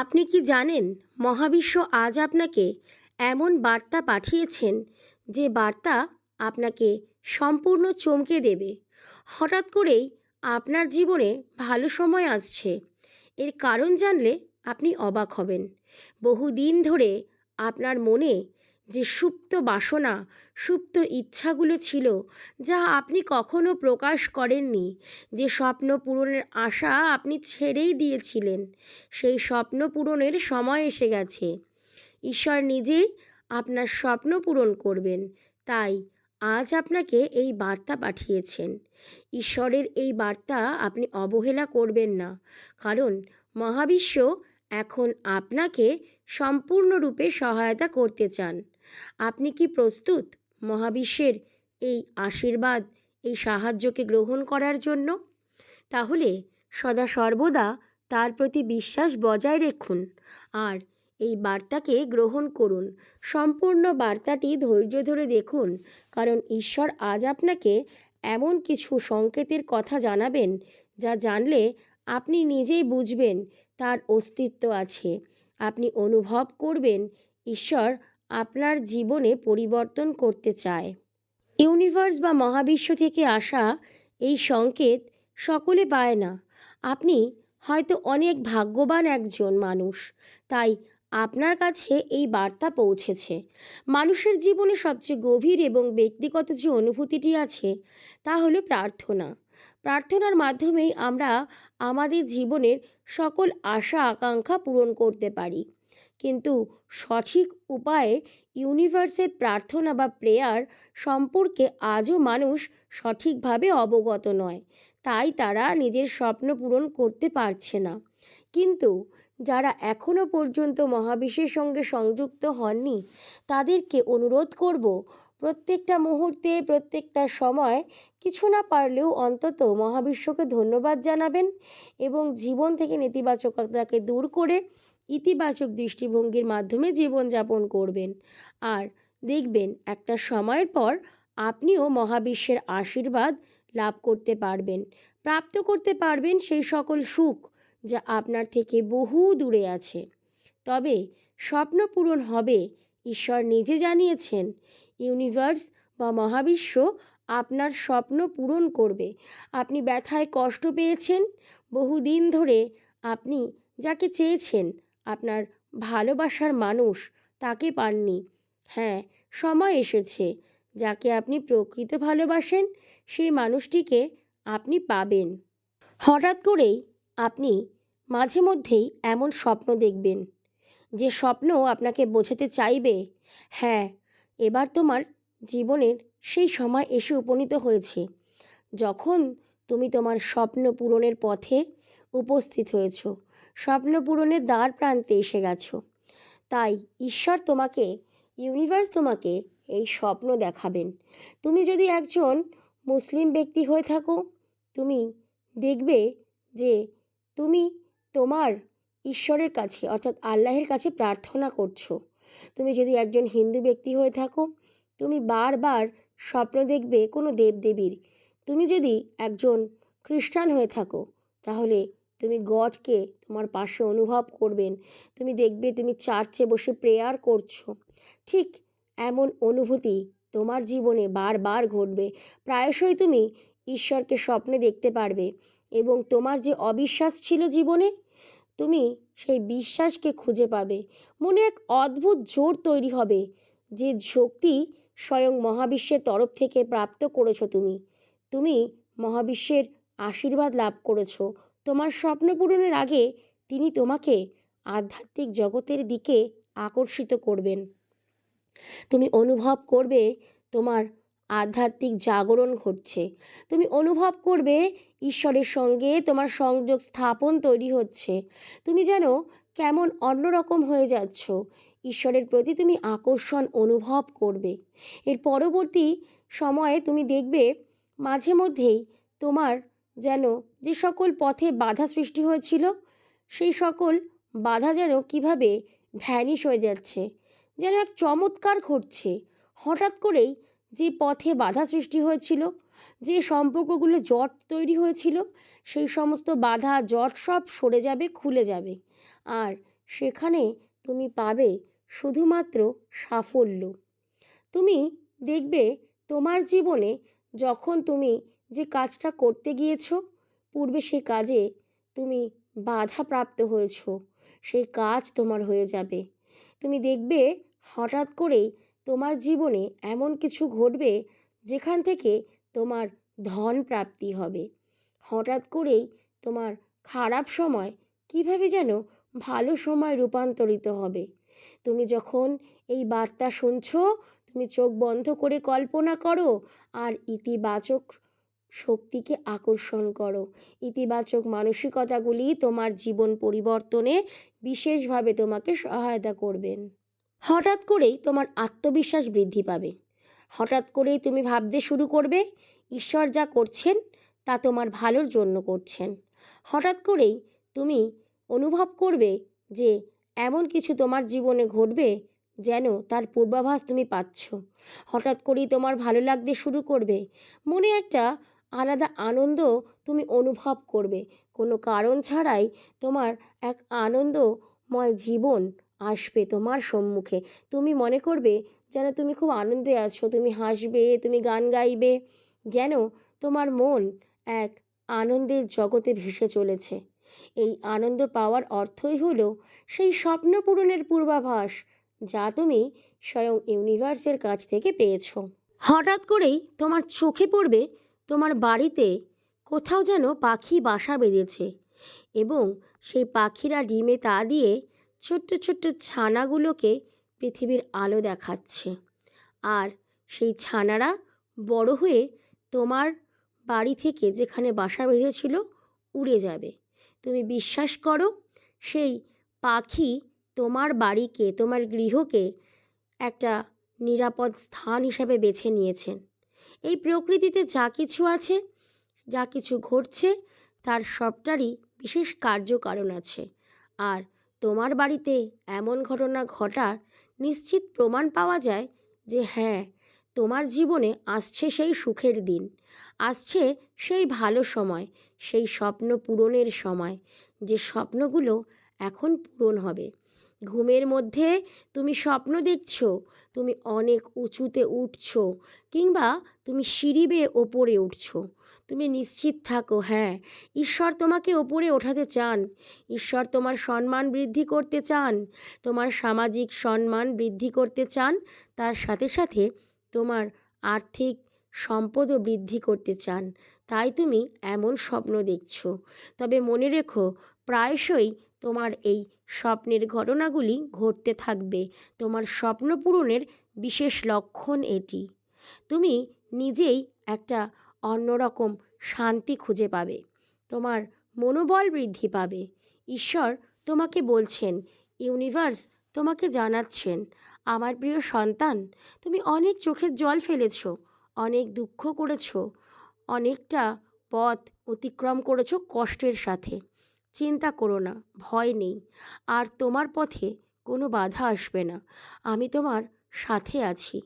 আপনি কি জানেন, মহাবিশ্ব আজ আপনাকে এমন বার্তা পাঠিয়েছেন যে বার্তা আপনাকে সম্পূর্ণ চমকে দেবে। হঠাৎ করেই আপনার জীবনে ভালো সময় আসছে। এর কারণ জানলে আপনি অবাক হবেন। বহুদিন ধরে আপনার মনে যে সুপ্ত বাসনা, সুপ্ত ইচ্ছাগুলো ছিল, যা আপনি কখনো প্রকাশ করেননি, যে স্বপ্ন পূরণের আশা আপনি ছেড়েই দিয়েছিলেন, সেই স্বপ্ন পূরণের সময় এসে গেছে। ঈশ্বর নিজেই আপনার স্বপ্ন পূরণ করবেন, তাই আজ আপনাকে এই বার্তা পাঠিয়েছেন। ঈশ্বরের এই বার্তা আপনি অবহেলা করবেন না, কারণ মহাবিশ্ব এখন আপনাকে সম্পূর্ণরূপে সহায়তা করতে চান। আপনি কি প্রস্তুত মহাবিশ্বের এই আশীর্বাদ, এই সাহায্যকে গ্রহণ করার জন্য? তাহলে সদা সর্বদা তার প্রতি বিশ্বাস বজায় রাখুন আর এই বার্তাকে গ্রহণ করুন। সম্পূর্ণ বার্তাটি ধৈর্য ধরে দেখুন, কারণ ঈশ্বর আজ আপনাকে এমন কিছু সংকেতের কথা জানাবেন, যা জানলে আপনি নিজেই বুঝবেন তার অস্তিত্ব আছে। আপনি অনুভব করবেন ঈশ্বর আপনার জীবনে পরিবর্তন করতে চায়। ইউনিভার্স বা মহাবিশ্ব থেকে আসা এই সংকেত সকলে পায় না। আপনি হয়তো অনেক ভাগ্যবান একজন মানুষ, তাই আপনার কাছে এই বার্তা পৌঁছেছে। মানুষের জীবনে সবচেয়ে গভীর এবং ব্যক্তিগত যে অনুভূতিটি আছে, তা হলো প্রার্থনা। প্রার্থনার মাধ্যমেই আমরা আমাদের জীবনের সকল আশা আকাঙ্ক্ষা পূরণ করতে পারি। কিন্তু সঠিক উপায়ে ইউনিভার্সের প্রার্থনা বা প্রেয়ার সম্পর্কে আজও মানুষ সঠিকভাবে অবগত নয়। তাই তারা নিজের স্বপ্ন পূরণ করতে পারছে না। কিন্তু যারা এখনও পর্যন্ত মহাবিশ্বের সঙ্গে সংযুক্ত হননি, তাদেরকে অনুরোধ করব প্রত্যেকটা মুহূর্তে, প্রত্যেকটা সময় কিছু না পারলেও অন্তত মহাবিশ্বকে ধন্যবাদ জানাবেন এবং জীবন থেকে নেতিবাচকতাকে দূর করে ইতিবাচক দৃষ্টিভঙ্গির মাধ্যমে জীবনযাপন করবেন। আর দেখবেন, একটা সময়ের পর আপনিও মহাবিশ্বের আশীর্বাদ লাভ করতে পারবেন, প্রাপ্ত করতে পারবেন সেই সকল সুখ যা আপনার থেকে বহু দূরে আছে। তবে স্বপ্ন পূরণ হবে, ঈশ্বর নিজে জানিয়েছেন ইউনিভার্স বা মহাবিশ্ব আপনার স্বপ্ন পূরণ করবে। আপনি ব্যথায় কষ্ট পেয়েছেন। বহুদিন ধরে আপনি যাকে চেয়েছেন, আপনার ভালোবাসার মানুষ তাকে পাননি। হ্যাঁ সময় এসেছে। যাকে আপনি প্রকৃত ভালোবাসেন, সেই মানুষটিকে আপনি পাবেন। হঠাৎ করেই আপনি মাঝে মধ্যেই এমন স্বপ্ন দেখবেন। যে স্বপ্ন আপনাকে বোঝাতে চাইবে হ্যাঁ এবার তোমার জীবনের সেই সময় এসে উপনীত হয়েছে। যখন তুমি তোমার স্বপ্ন পূরণের পথে উপস্থিত হয়েছ, স্বপ্ন পূরণের দ্বার প্রান্তে এসে গেছো। তাই ঈশ্বর তোমাকে ইউনিভার্স তোমাকে এই স্বপ্ন দেখাবেন। তুমি যদি একজন মুসলিম ব্যক্তি হয়ে থাকো, তুমি দেখবে যে তুমি তোমার ঈশ্বরের কাছে, অর্থাৎ আল্লাহের কাছে প্রার্থনা করছ। তুমি যদি একজন হিন্দু ব্যক্তি হয়ে থাকো, তুমি বারবার স্বপ্ন দেখবে কোনো দেবদেবীর। তুমি যদি একজন খ্রিস্টান হয়ে থাকো, তাহলে তুমি গডকে তোমার পাশে অনুভব করবেন। তুমি দেখবে তুমি চার্চে বসে প্রেয়ার করছ। ঠিক এমন অনুভূতি তোমার জীবনে বারবার ঘটবে। প্রায়শই তুমি ঈশ্বরকে স্বপ্নে দেখতে পারবে এবং তোমার যে অবিশ্বাস ছিল জীবনে তুমি সেই বিশ্বাসকে খুঁজে পাবে। মনে এক অদ্ভুত জোর তৈরি হবে, যে শক্তি স্বয়ং মহাবিশ্বের তরফ থেকে প্রাপ্ত করেছ তুমি। তুমি মহাবিশ্বের আশীর্বাদ লাভ করেছ। তোমার স্বপ্ন পূরণের আগে তিনি তোমাকে আধ্যাত্মিক জগতের দিকে আকর্ষিত করবেন। তুমি অনুভব করবে তোমার আধ্যাত্মিক জাগরণ ঘটছে। তুমি অনুভব করবে ঈশ্বরের সঙ্গে তোমার সংযোগ স্থাপন তৈরি হচ্ছে। তুমি যেন কেমন অন্যরকম হয়ে যাচ্ছ। ঈশ্বরের প্রতি তুমি আকর্ষণ অনুভব করবে। এর পরবর্তী সময়ে তুমি দেখবে মাঝে মধ্যেই তোমার যেন যে সকল পথে বাধা সৃষ্টি হয়েছিল, সেই সকল বাধা যেন কীভাবে ভ্যানিশ হয়ে যাচ্ছে, যেন এক চমৎকার ঘটছে। হঠাৎ করেই যে পথে বাধা সৃষ্টি হয়েছিল, যে সম্পর্কগুলো জট তৈরি হয়েছিল, সেই সমস্ত বাধা, জট সব সরে যাবে, খুলে যাবে। আর সেখানে তুমি পাবে শুধুমাত্র সাফল্য। তুমি দেখবে তোমার জীবনে যখন তুমি যে কাজটা করতে গিয়েছ, পূর্বে সেই কাজে তুমি বাধাপ্রাপ্ত হয়েছো, সেই কাজ তোমার হয়ে যাবে। তুমি দেখবে হঠাৎ করেই তোমার জীবনে এমন কিছু ঘটবে যেখান থেকে তোমার ধন প্রাপ্তি হবে। হঠাৎ করেই তোমার খারাপ সময় কীভাবে যেন ভালো সময় রূপান্তরিত হবে। তুমি যখন এই বার্তা শুনছো, তুমি চোখ বন্ধ করে কল্পনা করো আর ইতিবাচক শক্তিকে আকর্ষণ করো। ইতিবাচক মানসিকতাগুলি তোমার জীবন পরিবর্তনে বিশেষভাবে তোমাকে সহায়তা করবেন। হঠাৎ করেই তোমার আত্মবিশ্বাস বৃদ্ধি পাবে। হঠাৎ করেই তুমি ভাবতে শুরু করবে, ঈশ্বর যা করছেন, তা তোমার ভালোর জন্য করছেন। হঠাৎ করেই তুমি অনুভব করবে যে এমন কিছু তোমার জীবনে ঘটবে যেন তার পূর্বাভাস তুমি পাচ্ছ। হঠাৎ করেই তোমার ভালো লাগতে শুরু করবে। মনে একটা আলাদা আনন্দ তুমি অনুভব করবে। কোনো কারণ ছাড়াই তোমার এক আনন্দময় জীবন আসবে তোমার সম্মুখে। তুমি মনে করবে যেন তুমি খুব আনন্দে আছো, তুমি হাসবে, তুমি গান গাইবে। যেন তোমার মন এক আনন্দের জগতে ভেসে চলেছে। এই আনন্দ পাওয়ার অর্থই হলো সেই স্বপ্ন পূরণের পূর্বাভাস যা তুমি স্বয়ং ইউনিভার্সের কাছ থেকে পেয়েছ। হঠাৎ করেই তোমার চোখে পড়বে তোমার বাড়িতে কোথাও যেন পাখি বাসা বেঁধেছে এবং সেই পাখিরা ডিমে তা দিয়ে ছোট্ট ছোট্ট ছানাগুলোকে পৃথিবীর আলো দেখাচ্ছে। আর সেই ছানারা বড় হয়ে তোমার বাড়ি থেকে যেখানে বাসা বেঁধেছিল উড়ে যাবে। তুমি বিশ্বাস করো, সেই পাখি তোমার বাড়িকে, তোমার গৃহকে একটা নিরাপদ স্থান হিসাবে বেছে নিয়েছেন এই প্রকৃতিতে যা কিছু আছে, যা কিছু ঘটছে, তার সবটারই বিশেষ কার্যকারণ আছে। আর তোমার বাড়িতে এমন ঘটনা ঘটার নিশ্চিত প্রমাণ পাওয়া যায় যে হ্যাঁ তোমার জীবনে আসছে সেই সুখের দিন। আসছে সেই ভালো সময়, সেই স্বপ্ন পূরণের সময়, যে স্বপ্নগুলো এখন পূরণ হবে। ঘুমের মধ্যে তুমি স্বপ্ন দেখছ, তুমি অনেক উঁচুতে উঠছো কিংবা তুমি সিঁড়ি বেয়ে ওপরে উঠছো। তুমি নিশ্চিত থাকো হ্যাঁ। ঈশ্বর তোমাকে ওপরে ওঠাতে চান। ঈশ্বর তোমার সম্মান বৃদ্ধি করতে চান। তোমার সামাজিক সম্মান বৃদ্ধি করতে চান। তার সাথে সাথে তোমার আর্থিক সম্পদও বৃদ্ধি করতে চান। তাই তুমি এমন স্বপ্ন দেখছ। তবে মনে রেখো, প্রায়শই তোমার এই স্বপ্নের ঘটনাগুলি ঘটতে থাকবে। তোমার স্বপ্ন পূরণের বিশেষ লক্ষণ এটি। তুমি নিজেই একটা অন্যরকম শান্তি খুঁজে পাবে। তোমার মনোবল বৃদ্ধি পাবে। ঈশ্বর তোমাকে বলছেন, ইউনিভার্স তোমাকে জানাচ্ছেন, আমার প্রিয় সন্তান, তুমি অনেক চোখের জল ফেলেছ, অনেক দুঃখ করেছ, অনেকটা পথ অতিক্রম করেছ কষ্টের সাথে। চিন্তা করো না, ভয় নেই, আর তোমার পথে কোনো বাধা আসবে না। আমি তোমার সাথে আছি।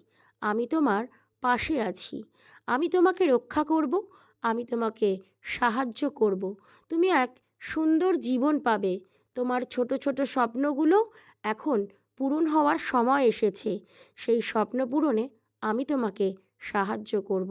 আমি তোমার পাশে আছি। আমি তোমাকে রক্ষা করব, আমি তোমাকে সাহায্য করব। তুমি এক সুন্দর জীবন পাবে। তোমার ছোট ছোট স্বপ্নগুলো এখন পূরণ হওয়ার সময় এসেছে। সেই স্বপ্ন পূরণে আমি তোমাকে সাহায্য করব।